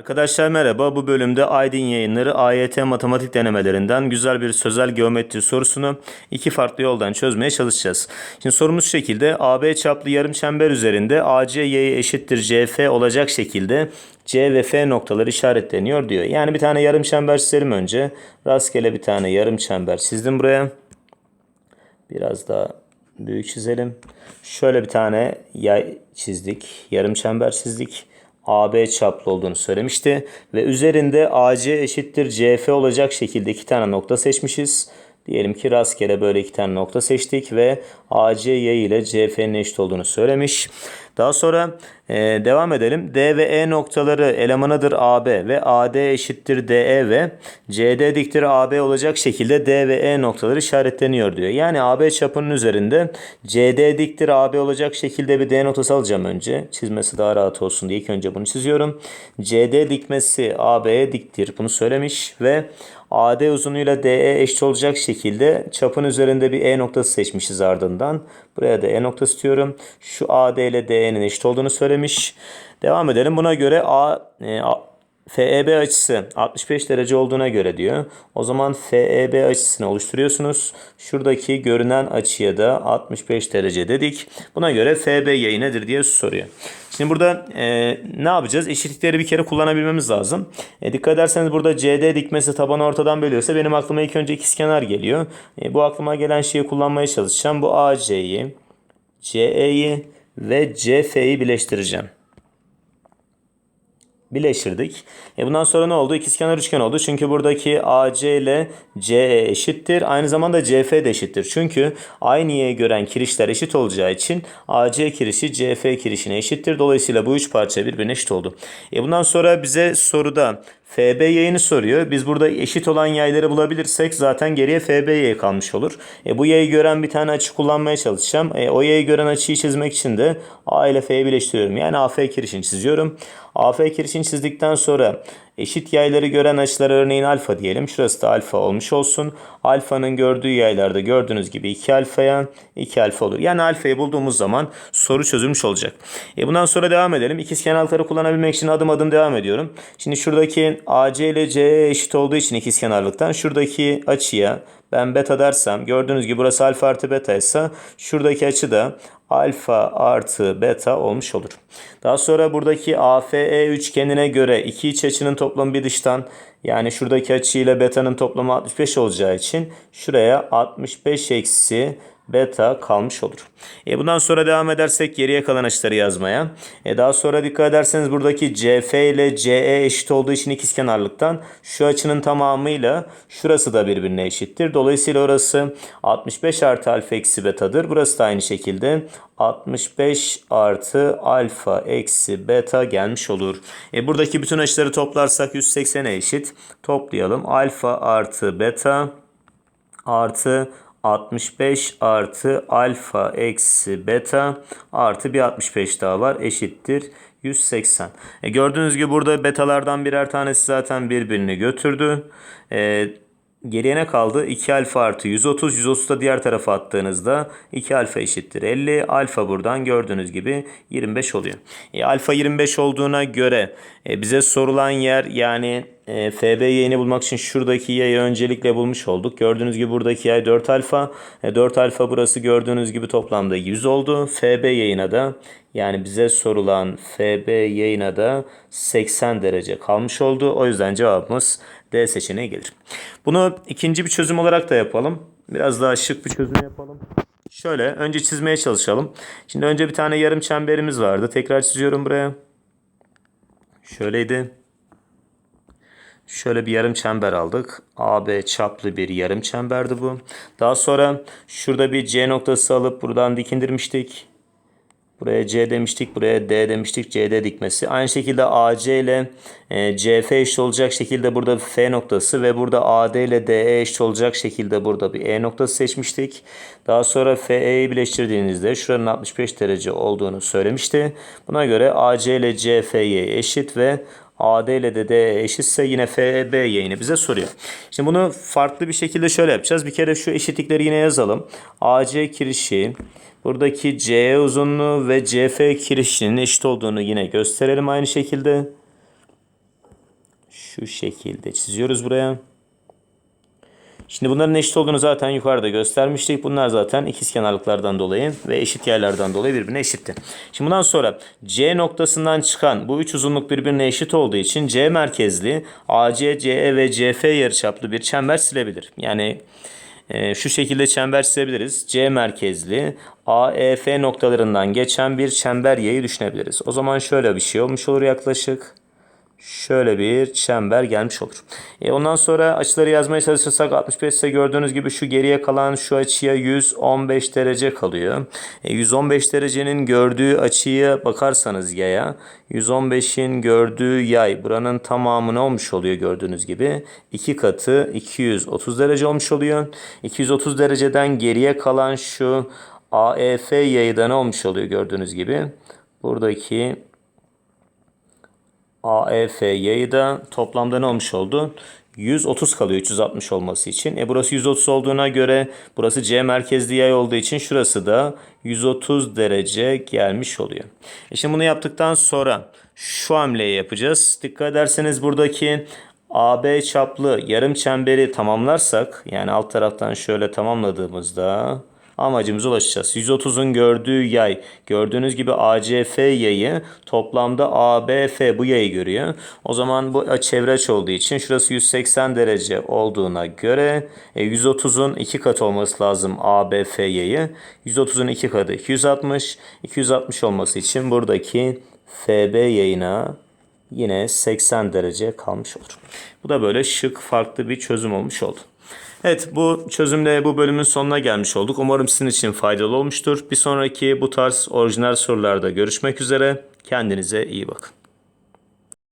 Arkadaşlar merhaba. Bu bölümde Aydın Yayınları AYT matematik denemelerinden güzel bir sözel geometri sorusunu iki farklı yoldan çözmeye çalışacağız. Şimdi sorumuz şekilde. AB çaplı yarım çember üzerinde AC y eşittir CF olacak şekilde C ve F noktaları işaretleniyor diyor. Yani bir tane yarım çember çizelim önce. Rastgele bir tane yarım çember çizdim buraya. Biraz daha büyük çizelim. Şöyle bir tane yay çizdik. Yarım çember çizdik. AB çaplı olduğunu söylemişti. Ve üzerinde AC eşittir CF olacak şekilde iki tane nokta seçmişiz. Diyelim ki rastgele böyle iki tane nokta seçtik ve AC y ile CF'nin eşit olduğunu söylemiş. Daha sonra e, devam edelim. D ve E noktaları elemanıdır AB ve AD eşittir DE ve CD diktir AB olacak şekilde D ve E noktaları işaretleniyor diyor. Yani AB çapının üzerinde CD diktir AB olacak şekilde bir D noktası alacağım önce. Çizmesi daha rahat olsun diye ilk önce bunu çiziyorum. CD dikmesi AB'ye diktir. Bunu söylemiş ve AD uzunluğuyla DE eşit olacak şekilde çapın üzerinde bir E noktası seçmişiz ardından. Buraya da E noktası istiyorum. Şu AD ile DE'nin eşit olduğunu söylemiş. Devam edelim. Buna göre A, e, A FEB açısı 65 derece olduğuna göre diyor. O zaman FEB açısını oluşturuyorsunuz. Şuradaki görünen açıya da 65 derece dedik. Buna göre FB yayı nedir diye soruyor. Şimdi burada e, ne yapacağız? Eşitlikleri bir kere kullanabilmemiz lazım. E, dikkat ederseniz burada CD dikmesi tabanı ortadan bölüyorsa benim aklıma ilk önce ikizkenar geliyor. E, bu aklıma gelen şeyi kullanmaya çalışacağım. Bu AC'yi, CE'yi ve CF'yi birleştireceğim birleştirdik. E bundan sonra ne oldu? İkizkenar üçgen oldu. Çünkü buradaki AC ile CE eşittir. Aynı zamanda CF de eşittir. Çünkü aynı y'ye gören kirişler eşit olacağı için AC kirişi CF kirişine eşittir. Dolayısıyla bu üç parça birbirine eşit oldu. E bundan sonra bize soruda FB yayını soruyor. Biz burada eşit olan yayları bulabilirsek zaten geriye FB yayı kalmış olur. E, bu yayı gören bir tane açı kullanmaya çalışacağım. E, o yayı gören açıyı çizmek için de A ile F'yi birleştiriyorum. Yani AF kirişini çiziyorum. AF kirişini çizdikten sonra eşit yayları gören açılar örneğin alfa diyelim. Şurası da alfa olmuş olsun. Alfanın gördüğü yaylarda gördüğünüz gibi 2 alfaya 2 alfa olur. Yani alfayı bulduğumuz zaman soru çözülmüş olacak. E bundan sonra devam edelim. İkizkenarlıkları kullanabilmek için adım adım devam ediyorum. Şimdi şuradaki AC ile CE eşit olduğu için ikizkenarlıktan şuradaki açıya ben beta dersem gördüğünüz gibi burası alfa artı beta ise şuradaki açı da alfa artı beta olmuş olur. Daha sonra buradaki AFE üçgenine göre iki iç açının toplamı bir dıştan yani şuradaki açı ile beta'nın toplamı 65 olacağı için şuraya 65 eksi beta kalmış olur. E bundan sonra devam edersek geriye kalan açıları yazmaya. E daha sonra dikkat ederseniz buradaki CF ile CE eşit olduğu için ikizkenarlıktan şu açının tamamıyla şurası da birbirine eşittir. Dolayısıyla orası 65 artı alfa eksi betadır. Burası da aynı şekilde 65 artı alfa eksi beta gelmiş olur. E buradaki bütün açıları toplarsak 180'e eşit. Toplayalım. Alfa artı beta artı 65 artı alfa eksi beta artı bir 65 daha var eşittir 180. E gördüğünüz gibi burada betalardan birer tanesi zaten birbirini götürdü. E, geriye ne kaldı? 2 alfa artı 130. 130 da diğer tarafa attığınızda 2 alfa eşittir 50. Alfa buradan gördüğünüz gibi 25 oluyor. E, alfa 25 olduğuna göre e, bize sorulan yer yani e, FB yayını bulmak için şuradaki yayı öncelikle bulmuş olduk. Gördüğünüz gibi buradaki yay 4 alfa. E, 4 alfa burası gördüğünüz gibi toplamda 100 oldu. FB yayına da yani bize sorulan FB yayına da 80 derece kalmış oldu. O yüzden cevabımız D seçeneği gelir. Bunu ikinci bir çözüm olarak da yapalım. Biraz daha şık bir çözüm yapalım. Şöyle önce çizmeye çalışalım. Şimdi önce bir tane yarım çemberimiz vardı. Tekrar çiziyorum buraya. Şöyleydi. Şöyle bir yarım çember aldık. AB çaplı bir yarım çemberdi bu. Daha sonra şurada bir C noktası alıp buradan dikindirmiştik. Buraya C demiştik, buraya D demiştik. CD dikmesi. Aynı şekilde AC ile e, CF eşit olacak şekilde burada F noktası ve burada AD ile DE eşit olacak şekilde burada bir E noktası seçmiştik. Daha sonra FE'yi birleştirdiğinizde şuranın 65 derece olduğunu söylemişti. Buna göre AC ile CF'ye eşit ve AD ile de D eşitse yine FB yayını bize soruyor. Şimdi bunu farklı bir şekilde şöyle yapacağız. Bir kere şu eşitlikleri yine yazalım. AC kirişi buradaki CE uzunluğu ve CF kirişinin eşit olduğunu yine gösterelim aynı şekilde. Şu şekilde çiziyoruz buraya. Şimdi bunların eşit olduğunu zaten yukarıda göstermiştik. Bunlar zaten ikizkenarlıklardan dolayı ve eşit yerlerden dolayı birbirine eşitti. Şimdi bundan sonra C noktasından çıkan bu üç uzunluk birbirine eşit olduğu için C merkezli AC, CE ve CF yarıçaplı bir çember silebilir. Yani e, şu şekilde çember çizebiliriz. C merkezli AEF noktalarından geçen bir çember yayı düşünebiliriz. O zaman şöyle bir şey olmuş olur yaklaşık şöyle bir çember gelmiş olur. E ondan sonra açıları yazmaya çalışırsak 65 ise gördüğünüz gibi şu geriye kalan şu açıya 115 derece kalıyor. E 115 derecenin gördüğü açıya bakarsanız yaya 115'in gördüğü yay buranın tamamı ne olmuş oluyor gördüğünüz gibi. 2 katı 230 derece olmuş oluyor. 230 dereceden geriye kalan şu AEF yayı da ne olmuş oluyor gördüğünüz gibi. Buradaki AEF yayı da toplamda ne olmuş oldu? 130 kalıyor 360 olması için. E burası 130 olduğuna göre burası C merkezli yay olduğu için şurası da 130 derece gelmiş oluyor. E şimdi bunu yaptıktan sonra şu hamleyi yapacağız. Dikkat ederseniz buradaki AB çaplı yarım çemberi tamamlarsak yani alt taraftan şöyle tamamladığımızda amacımıza ulaşacağız. 130'un gördüğü yay gördüğünüz gibi ACF yayı toplamda ABF bu yayı görüyor. O zaman bu çevre açı olduğu için şurası 180 derece olduğuna göre e, 130'un 2 katı olması lazım ABF yayı. 130'un 2 katı 260. 260 olması için buradaki FB yayına yine 80 derece kalmış olur. Bu da böyle şık farklı bir çözüm olmuş oldu. Evet bu çözümle bu bölümün sonuna gelmiş olduk. Umarım sizin için faydalı olmuştur. Bir sonraki bu tarz orijinal sorularda görüşmek üzere. Kendinize iyi bakın.